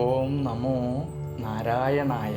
ഓം നമോ നാരായണായ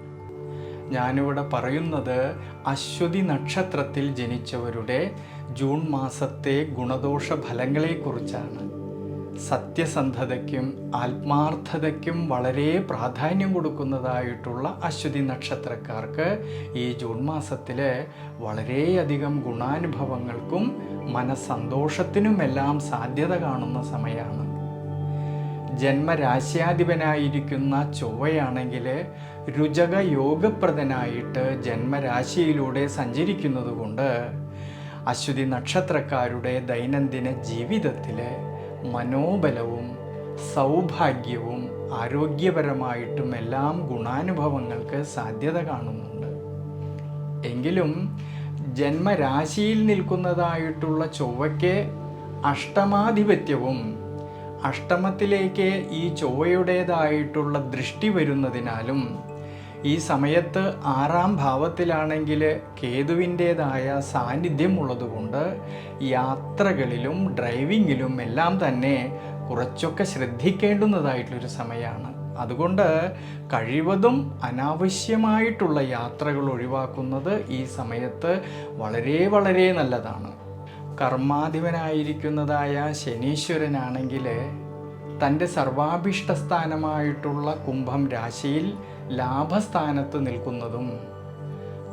ഞാനിവിടെ പറയുന്നത് അശ്വതി നക്ഷത്രത്തിൽ ജനിച്ചവരുടെ ജൂൺ മാസത്തെ ഗുണദോഷ ഫലങ്ങളെക്കുറിച്ചാണ്. സത്യസന്ധതയ്ക്കും ആത്മാർത്ഥതയ്ക്കും വളരെ പ്രാധാന്യം കൊടുക്കുന്നതായിട്ടുള്ള അശ്വതി നക്ഷത്രക്കാർക്ക് ഈ ജൂൺ മാസത്തിൽ വളരെയധികം ഗുണാനുഭവങ്ങൾക്കും മനസ്സന്തോഷത്തിനുമെല്ലാം സാധ്യത കാണുന്ന സമയമാണ്. ജന്മരാശ്യാധിപനായിരിക്കുന്ന ചൊവ്വയാണെങ്കിൽ രുചക യോഗപ്രദനായിട്ട് ജന്മരാശിയിലൂടെ സഞ്ചരിക്കുന്നതുകൊണ്ട് അശ്വതി നക്ഷത്രക്കാരുടെ ദൈനംദിന ജീവിതത്തിൽ മനോബലവും സൗഭാഗ്യവും ആരോഗ്യപരമായിട്ടും എല്ലാം ഗുണാനുഭവങ്ങൾക്ക് സാധ്യത കാണുന്നുണ്ട്. എങ്കിലും ജന്മരാശിയിൽ നിൽക്കുന്നതായിട്ടുള്ള ചൊവ്വയ്ക്ക് അഷ്ടമാധിപത്യവും അഷ്ടമത്തിലേക്ക് ഈ ചൊവ്വയുടേതായിട്ടുള്ള ദൃഷ്ടി വരുന്നതിനാലും ഈ സമയത്ത് ആറാം ഭാവത്തിലാണെങ്കിൽ കേതുവിന്റേതായ സാന്നിധ്യം ഉള്ളതുകൊണ്ട് യാത്രകളിലും ഡ്രൈവിങ്ങിലും എല്ലാം തന്നെ കുറച്ചൊക്കെ ശ്രദ്ധിക്കേണ്ടുന്നതായിട്ടുള്ളൊരു സമയമാണ്. അതുകൊണ്ട് കഴിവതും അനാവശ്യമായിട്ടുള്ള യാത്രകൾ ഒഴിവാക്കുന്നത് ഈ സമയത്ത് വളരെ വളരെ നല്ലതാണ്. കർമാധിപനായിരിക്കുന്നതായ ശനീശ്വരനാണെങ്കിൽ തന്റെ സർവാഭിഷ്ടസ്ഥാനമായിട്ടുള്ള കുംഭം രാശിയിൽ ലാഭസ്ഥാനത്ത് നിൽക്കുന്നതും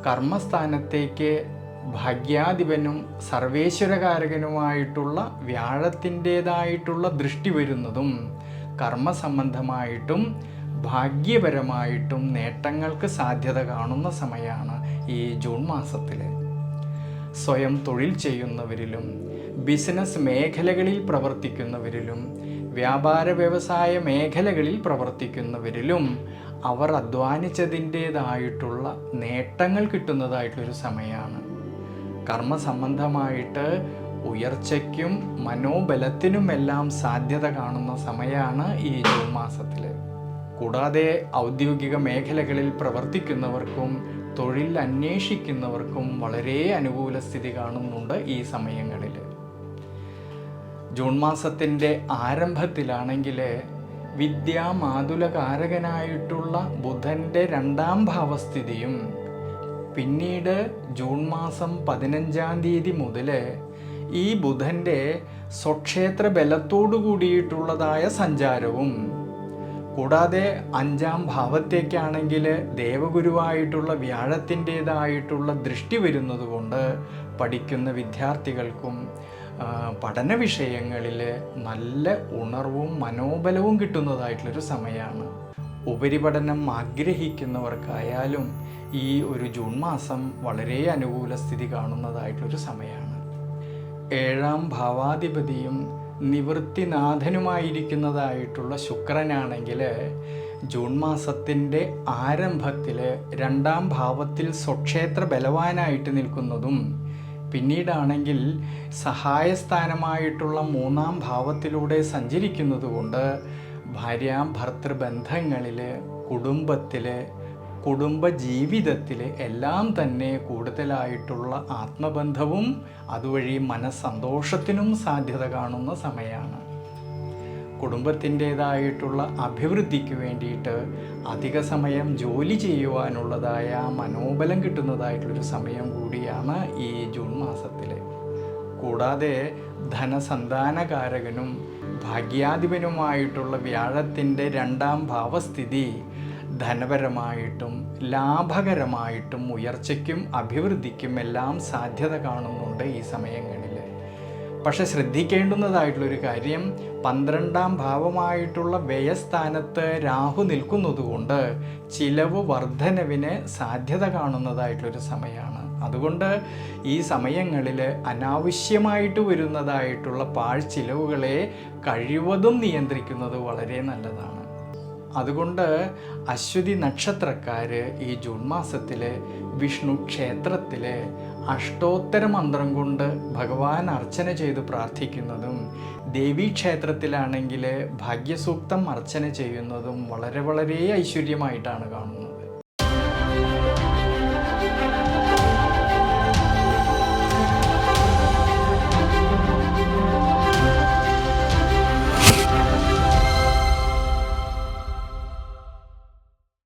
കർമ്മസ്ഥാനത്തേക്ക് ഭാഗ്യാധിപനും സർവേശ്വരകാരകനുമായിട്ടുള്ള വ്യാഴത്തിന്റേതായിട്ടുള്ള ദൃഷ്ടി വരുന്നതും കർമ്മസംബന്ധമായിട്ടും ഭാഗ്യപരമായിട്ടും നേട്ടങ്ങൾക്ക് സാധ്യത കാണുന്ന സമയമാണ് ഈ ജൂൺ മാസത്തിൽ സ്വയം തൊഴിൽ ചെയ്യുന്നവരിലും ബിസിനസ് മേഖലകളിൽ പ്രവർത്തിക്കുന്നവരിലും വ്യാപാര വ്യവസായ മേഖലകളിൽ പ്രവർത്തിക്കുന്നവരിലും അവർ അധ്വാനിച്ചതിന്റേതായിട്ടുള്ള നേട്ടങ്ങൾ കിട്ടുന്നതായിട്ടൊരു സമയമാണ് കർമ്മസംബന്ധമായിട്ട് ഉയർച്ചയ്ക്കും മനോബലത്തിനുമെല്ലാം സാധ്യത കാണുന്ന സമയമാണ് ഈ ജൂൺ മാസത്തിൽ കൂടാതെ ഔദ്യോഗിക മേഖലകളിൽ പ്രവർത്തിക്കുന്നവർക്കും തൊഴിൽ അന്വേഷിക്കുന്നവർക്കും വളരെ അനുകൂല സ്ഥിതി കാണുന്നുണ്ട് ഈ സമയങ്ങളിൽ. ജൂൺ മാസത്തിന്റെ ആരംഭത്തിലാണെങ്കിൽ വിദ്യാമാതുലകാരകനായിട്ടുള്ള ബുധന്റെ രണ്ടാം ഭാവസ്ഥിതിയും പിന്നീട് ജൂൺ മാസം പതിനഞ്ചാം തീയതി മുതൽ ഈ ബുധന്റെ സ്വക്ഷേത്ര ബലത്തോടു കൂടിയിട്ടുള്ളതായ സഞ്ചാരവും കൂടാതെ അഞ്ചാം ഭാവത്തേക്കാണെങ്കിൽ ദേവഗുരുവായിട്ടുള്ള വ്യാഴത്തിന്റേതായിട്ടുള്ള ദൃഷ്ടി വരുന്നതുകൊണ്ട് പഠിക്കുന്ന വിദ്യാർത്ഥികൾക്കും പഠന വിഷയങ്ങളിൽ നല്ല ഉണർവും മനോബലവും കിട്ടുന്നതായിട്ടുള്ളൊരു സമയമാണ്. ഉപരിപഠനം ആഗ്രഹിക്കുന്നവർക്കായാലും ഈ ഒരു ജൂൺ മാസം വളരെ അനുകൂല സ്ഥിതി കാണുന്നതായിട്ടൊരു സമയമാണ്. ഏഴാം ഭാവാധിപതിയും നിവൃത്തിനാഥനുമായിരിക്കുന്നതായിട്ടുള്ള ശുക്രനാണെങ്കിൽ ജൂൺ മാസത്തിന്റെ ആരംഭത്തിൽ രണ്ടാം ഭാവത്തിൽ സ്വക്ഷേത്ര ബലവാനായിട്ട് നിൽക്കുന്നതും പിന്നീടാണെങ്കിൽ സഹായസ്ഥാനമായിട്ടുള്ള മൂന്നാം ഭാവത്തിലൂടെ സഞ്ചരിക്കുന്നതുകൊണ്ട് ഭാര്യ ഭർത്തൃബന്ധങ്ങളിൽ കുടുംബത്തിൽ കുടുംബ ജീവിതത്തിൽ എല്ലാം തന്നെ കൂടുതലായിട്ടുള്ള ആത്മബന്ധവും അതുവഴി മനസ്സന്തോഷത്തിനും സാധ്യത കാണുന്ന സമയമാണ് കുടുംബത്തിന്റേതായിട്ടുള്ള അഭിവൃദ്ധിക്ക് വേണ്ടിയിട്ട് അധിക സമയം ജോലി ചെയ്യുവാനുള്ളതായ മനോബലം കിട്ടുന്നതായിട്ടുള്ളൊരു സമയം കൂടിയാണ് ഈ ജൂൺ മാസത്തിലെ. കൂടാതെ ധനസന്താനകാരകനും ഭാഗ്യാധിപനുമായിട്ടുള്ള വ്യാഴത്തിന്റെ രണ്ടാം ഭാവസ്ഥിതി ധനപരമായിട്ടും ലാഭകരമായിട്ടും ഉയർച്ചയ്ക്കും അഭിവൃദ്ധിക്കും എല്ലാം സാധ്യത കാണുന്നുണ്ട് ഈ സമയങ്ങളിൽ. പക്ഷെ ശ്രദ്ധിക്കേണ്ടുന്നതായിട്ടുള്ളൊരു കാര്യം പന്ത്രണ്ടാം ഭാവമായിട്ടുള്ള വ്യയസ്ഥാനത്ത് രാഹു നിൽക്കുന്നതുകൊണ്ട് ചിലവ് വർധനവിന് സാധ്യത കാണുന്നതായിട്ടുള്ളൊരു സമയമാണ്. അതുകൊണ്ട് ഈ സമയങ്ങളിൽ അനാവശ്യമായിട്ട് വരുന്നതായിട്ടുള്ള പാഴ് ചിലവുകളെ കഴിവതും നിയന്ത്രിക്കുന്നത് വളരെ നല്ലതാണ്. അതുകൊണ്ട് അശ്വതി നക്ഷത്രക്കാർ ഈ ജൂൺ മാസത്തിൽ വിഷ്ണു ക്ഷേത്രത്തിൽ അഷ്ടോത്തര മന്ത്രം കൊണ്ട് ഭഗവാൻ അർച്ചന ചെയ്ത് പ്രാർത്ഥിക്കുന്നതും ദേവീക്ഷേത്രത്തിലാണെങ്കിൽ ഭാഗ്യസൂക്തം അർച്ചന ചെയ്യുന്നതും വളരെ വളരെ ഐശ്വര്യമായിട്ടാണ് കാണുന്നത്.